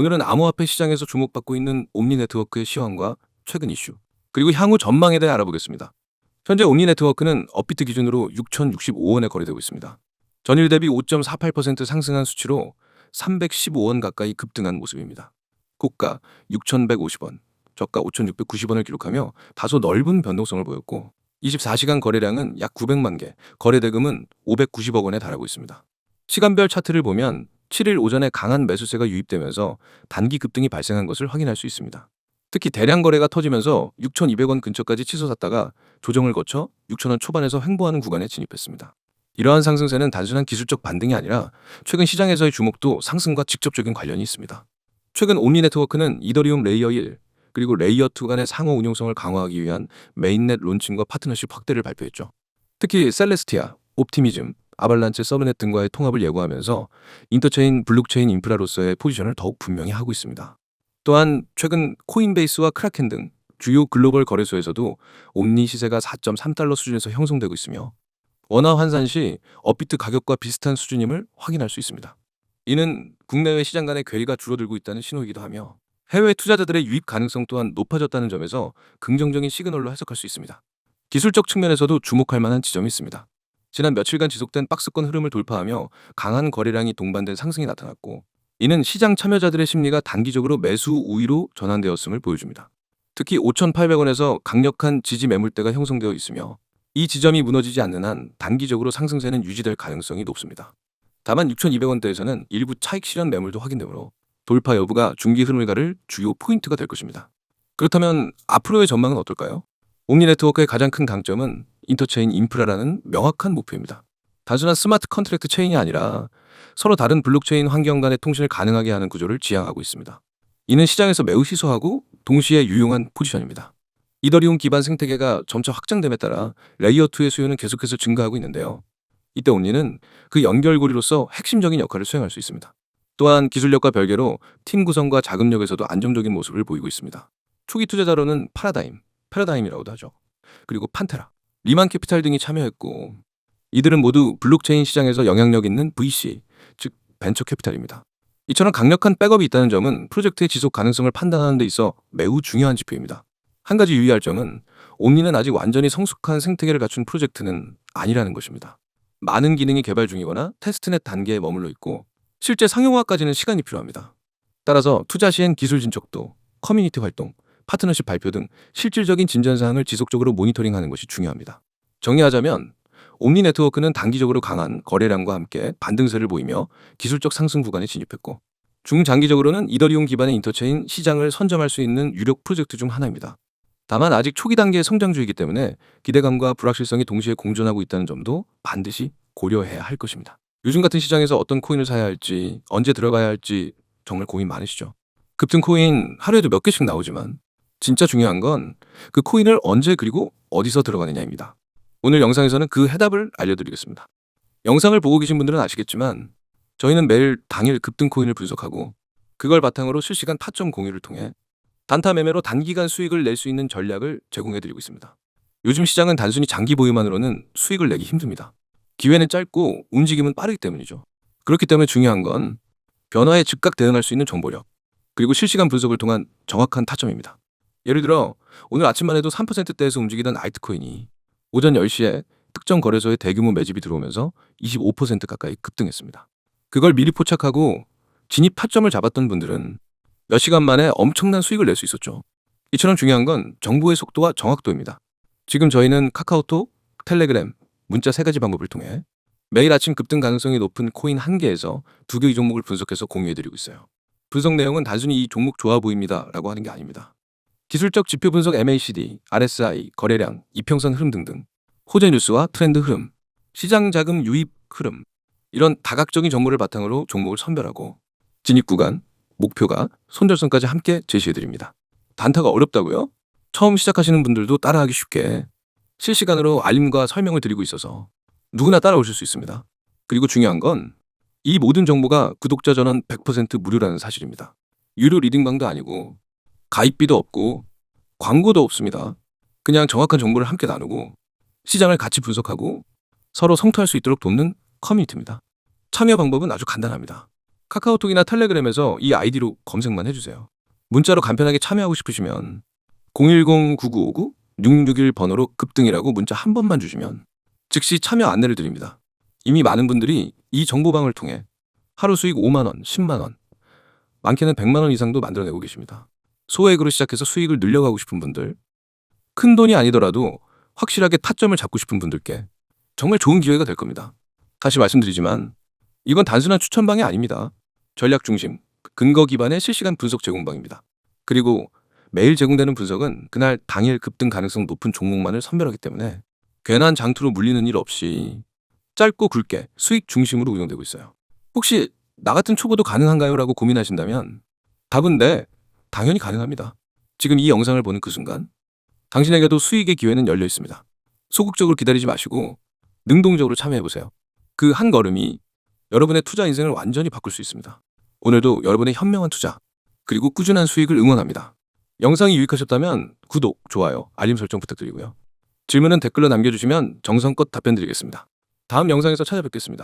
오늘은 암호화폐 시장에서 주목받고 있는 옴니 네트워크의 시황과 최근 이슈, 그리고 향후 전망에 대해 알아보겠습니다. 현재 옴니 네트워크는 업비트 기준으로 6,065원에 거래되고 있습니다. 전일 대비 5.48% 상승한 수치로 315원 가까이 급등한 모습입니다. 고가 6,150원, 저가 5,690원을 기록하며 다소 넓은 변동성을 보였고 24시간 거래량은 약 900만 개, 거래 대금은 590억 원에 달하고 있습니다. 시간별 차트를 보면 7일 오전에 강한 매수세가 유입되면서 단기 급등이 발생한 것을 확인할 수 있습니다. 특히 대량 거래가 터지면서 6,200원 근처까지 치솟았다가 조정을 거쳐 6,000원 초반에서 횡보하는 구간에 진입했습니다. 이러한 상승세는 단순한 기술적 반등이 아니라 최근 시장에서의 주목도 상승과 직접적인 관련이 있습니다. 최근 옴니 네트워크는 이더리움 레이어 1 그리고 레이어 2 간의 상호 운용성을 강화하기 위한 메인넷 론칭과 파트너십 확대를 발표했죠. 특히 셀레스티아, 옵티미즘, 아발란체 서브넷 등과의 통합을 예고하면서 인터체인 블록체인 인프라로서의 포지션을 더욱 분명히 하고 있습니다. 또한 최근 코인베이스와 크라켄 등 주요 글로벌 거래소에서도 옴니 시세가 4.3달러 수준에서 형성되고 있으며 원화 환산 시 업비트 가격과 비슷한 수준임을 확인할 수 있습니다. 이는 국내외 시장 간의 괴리가 줄어들고 있다는 신호이기도 하며 해외 투자자들의 유입 가능성 또한 높아졌다는 점에서 긍정적인 시그널로 해석할 수 있습니다. 기술적 측면에서도 주목할 만한 지점이 있습니다. 지난 며칠간 지속된 박스권 흐름을 돌파하며 강한 거래량이 동반된 상승이 나타났고 이는 시장 참여자들의 심리가 단기적으로 매수 우위로 전환되었음을 보여줍니다. 특히 5,800원에서 강력한 지지 매물대가 형성되어 있으며 이 지점이 무너지지 않는 한 단기적으로 상승세는 유지될 가능성이 높습니다. 다만 6,200원대에서는 일부 차익 실현 매물도 확인되므로 돌파 여부가 중기 흐름을 가를 주요 포인트가 될 것입니다. 그렇다면 앞으로의 전망은 어떨까요? 옴니 네트워크의 가장 큰 강점은 인터체인 인프라라는 명확한 목표입니다. 단순한 스마트 컨트랙트 체인이 아니라 서로 다른 블록체인 환경 간의 통신을 가능하게 하는 구조를 지향하고 있습니다. 이는 시장에서 매우 희소하고 동시에 유용한 포지션입니다. 이더리움 기반 생태계가 점차 확장됨에 따라 레이어 2의 수요는 계속해서 증가하고 있는데요. 이때 옴니는 그 연결고리로서 핵심적인 역할을 수행할 수 있습니다. 또한 기술력과 별개로 팀 구성과 자금력에서도 안정적인 모습을 보이고 있습니다. 초기 투자자로는 파라다임, 패러다임이라고도 하죠. 그리고 판테라, 리만 캐피탈 등이 참여했고 이들은 모두 블록체인 시장에서 영향력 있는 VC, 즉 벤처 캐피탈입니다. 이처럼 강력한 백업이 있다는 점은 프로젝트의 지속 가능성을 판단하는 데 있어 매우 중요한 지표입니다. 한 가지 유의할 점은 옴니는 아직 완전히 성숙한 생태계를 갖춘 프로젝트는 아니라는 것입니다. 많은 기능이 개발 중이거나 테스트넷 단계에 머물러 있고 실제 상용화까지는 시간이 필요합니다. 따라서 투자 시엔 기술 진척도, 커뮤니티 활동, 파트너십 발표 등 실질적인 진전 사항을 지속적으로 모니터링하는 것이 중요합니다. 정리하자면 옴니 네트워크는 단기적으로 강한 거래량과 함께 반등세를 보이며 기술적 상승 구간에 진입했고 중장기적으로는 이더리움 기반의 인터체인 시장을 선점할 수 있는 유력 프로젝트 중 하나입니다. 다만 아직 초기 단계의 성장주이기 때문에 기대감과 불확실성이 동시에 공존하고 있다는 점도 반드시 고려해야 할 것입니다. 요즘 같은 시장에서 어떤 코인을 사야 할지, 언제 들어가야 할지 정말 고민 많으시죠? 급등 코인 하루에도 몇 개씩 나오지만 진짜 중요한 건 그 코인을 언제 그리고 어디서 들어가느냐입니다. 오늘 영상에서는 그 해답을 알려드리겠습니다. 영상을 보고 계신 분들은 아시겠지만 저희는 매일 당일 급등 코인을 분석하고 그걸 바탕으로 실시간 타점 공유를 통해 단타 매매로 단기간 수익을 낼 수 있는 전략을 제공해드리고 있습니다. 요즘 시장은 단순히 장기 보유만으로는 수익을 내기 힘듭니다. 기회는 짧고 움직임은 빠르기 때문이죠. 그렇기 때문에 중요한 건 변화에 즉각 대응할 수 있는 정보력, 그리고 실시간 분석을 통한 정확한 타점입니다. 예를 들어 오늘 아침만 해도 3%대에서 움직이던 알트코인이 오전 10시에 특정 거래소에 대규모 매집이 들어오면서 25% 가까이 급등했습니다. 그걸 미리 포착하고 진입 타점을 잡았던 분들은 몇 시간 만에 엄청난 수익을 낼 수 있었죠. 이처럼 중요한 건 정보의 속도와 정확도입니다. 지금 저희는 카카오톡, 텔레그램, 문자 세 가지 방법을 통해 매일 아침 급등 가능성이 높은 코인 한 개에서 두 개의 종목을 분석해서 공유해드리고 있어요. 분석 내용은 단순히 이 종목 좋아 보입니다 라고 하는 게 아닙니다. 기술적 지표 분석 MACD, RSI, 거래량, 이평선 흐름 등등, 호재 뉴스와 트렌드 흐름, 시장 자금 유입 흐름, 이런 다각적인 정보를 바탕으로 종목을 선별하고 진입 구간, 목표가, 손절선까지 함께 제시해드립니다. 단타가 어렵다고요? 처음 시작하시는 분들도 따라하기 쉽게 실시간으로 알림과 설명을 드리고 있어서 누구나 따라오실 수 있습니다. 그리고 중요한 건 이 모든 정보가 구독자 전원 100% 무료라는 사실입니다. 유료 리딩방도 아니고 가입비도 없고 광고도 없습니다. 그냥 정확한 정보를 함께 나누고 시장을 같이 분석하고 서로 성토할 수 있도록 돕는 커뮤니티입니다. 참여 방법은 아주 간단합니다. 카카오톡이나 텔레그램에서 이 아이디로 검색만 해주세요. 문자로 간편하게 참여하고 싶으시면 010-9959-6661 번호로 급등이라고 문자 한 번만 주시면 즉시 참여 안내를 드립니다. 이미 많은 분들이 이 정보방을 통해 하루 수익 5만 원, 10만 원, 많게는 100만 원 이상도 만들어내고 계십니다. 소액으로 시작해서 수익을 늘려가고 싶은 분들, 큰 돈이 아니더라도 확실하게 타점을 잡고 싶은 분들께 정말 좋은 기회가 될 겁니다. 다시 말씀드리지만 이건 단순한 추천방이 아닙니다. 전략 중심, 근거 기반의 실시간 분석 제공방입니다. 그리고 매일 제공되는 분석은 그날 당일 급등 가능성 높은 종목만을 선별하기 때문에 괜한 장투로 물리는 일 없이 짧고 굵게 수익 중심으로 운영되고 있어요. 혹시 나 같은 초보도 가능한가요? 라고 고민하신다면 답은 네, 당연히 가능합니다. 지금 이 영상을 보는 그 순간 당신에게도 수익의 기회는 열려 있습니다. 소극적으로 기다리지 마시고 능동적으로 참여해 보세요. 그 한 걸음이 여러분의 투자 인생을 완전히 바꿀 수 있습니다. 오늘도 여러분의 현명한 투자 그리고 꾸준한 수익을 응원합니다. 영상이 유익하셨다면 구독, 좋아요, 알림 설정 부탁드리고요. 질문은 댓글로 남겨주시면 정성껏 답변 드리겠습니다. 다음 영상에서 찾아뵙겠습니다.